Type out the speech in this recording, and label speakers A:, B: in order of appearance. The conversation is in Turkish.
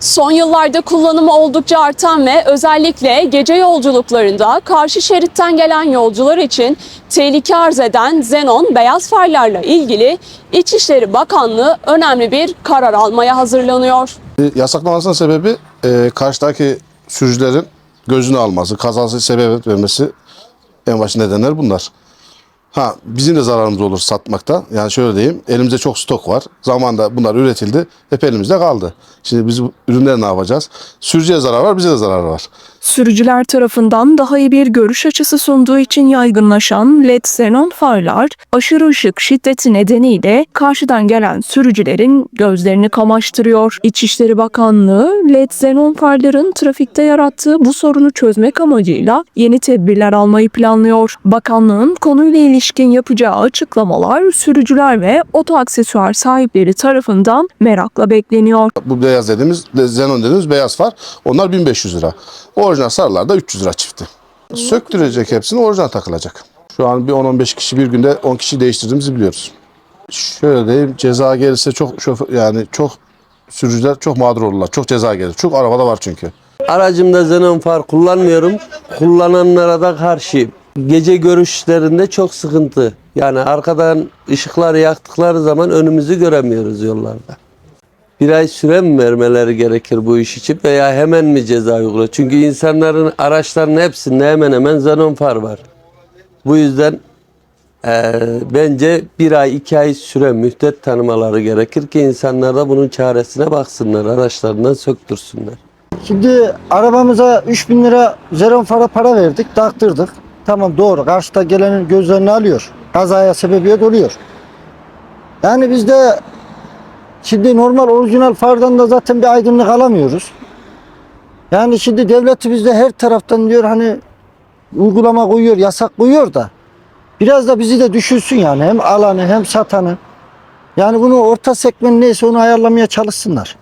A: Son yıllarda kullanımı oldukça artan ve özellikle gece yolculuklarında karşı şeritten gelen yolcular için tehlike arz eden xenon beyaz farlarla ilgili İçişleri Bakanlığı önemli bir karar almaya hazırlanıyor.
B: Yasaklamasının sebebi e, karşıdaki sürücülerin gözünü alması, kazası sebebiyet vermesi en baş nedenler bunlar. Ha bizim de zararımız olur satmakta. Yani şöyle diyeyim, elimizde çok stok var. Zamanında bunlar üretildi, hep elimizde kaldı. Şimdi biz ürünleri ne yapacağız? Sürücüye zarar var, bize de zarar var.
C: Sürücüler tarafından daha iyi bir görüş açısı sunduğu için yaygınlaşan LED xenon farlar aşırı ışık şiddeti nedeniyle karşıdan gelen sürücülerin gözlerini kamaştırıyor. İçişleri Bakanlığı LED xenon farların trafikte yarattığı bu sorunu çözmek amacıyla yeni tedbirler almayı planlıyor. Bakanlığın konuyla ilişkin yapacağı açıklamalar sürücüler ve oto aksesuar sahipleri tarafından merakla bekleniyor.
B: Bu beyaz dediğimiz, xenon dediğimiz beyaz far. Onlar 1500 lira. Orijinal sarılar da 300 lira çifti. Söktürecek hepsini orijinal takılacak. Şu an bir 10-15 kişi bir günde 10 kişi değiştirdiğimizi biliyoruz. Şöyle diyeyim ceza gelirse çok şoför, yani çok sürücüler çok mağdur olurlar. Çok ceza gelir. Çok arabada var çünkü.
D: Aracımda xenon far kullanmıyorum. Kullananlara da karşıyım. Gece görüşlerinde çok sıkıntı. Yani arkadan ışıkları yaktıkları zaman önümüzü göremiyoruz yollarda. Bir ay süre mi vermeleri gerekir bu iş için veya hemen mi ceza uygular? Çünkü insanların araçlarının hepsinde hemen hemen xenon far var. Bu yüzden eee, bence bir ay iki ay süre müddet tanımaları gerekir ki insanlar da bunun çaresine baksınlar. Araçlarından söktürsünler.
E: Şimdi arabamıza 3000 lira zeron fara para verdik, taktırdık. Tamam doğru. Karşıda gelenin gözlerini alıyor. Kazaya sebebiyet oluyor. Yani biz de şimdi normal orijinal fardan da zaten bir aydınlık alamıyoruz. Yani şimdi devleti bizde her taraftan diyor hani uygulama koyuyor, yasak koyuyor da biraz da bizi de düşünsün yani hem alanı hem satanı. Yani bunu orta segment neyse onu ayarlamaya çalışsınlar.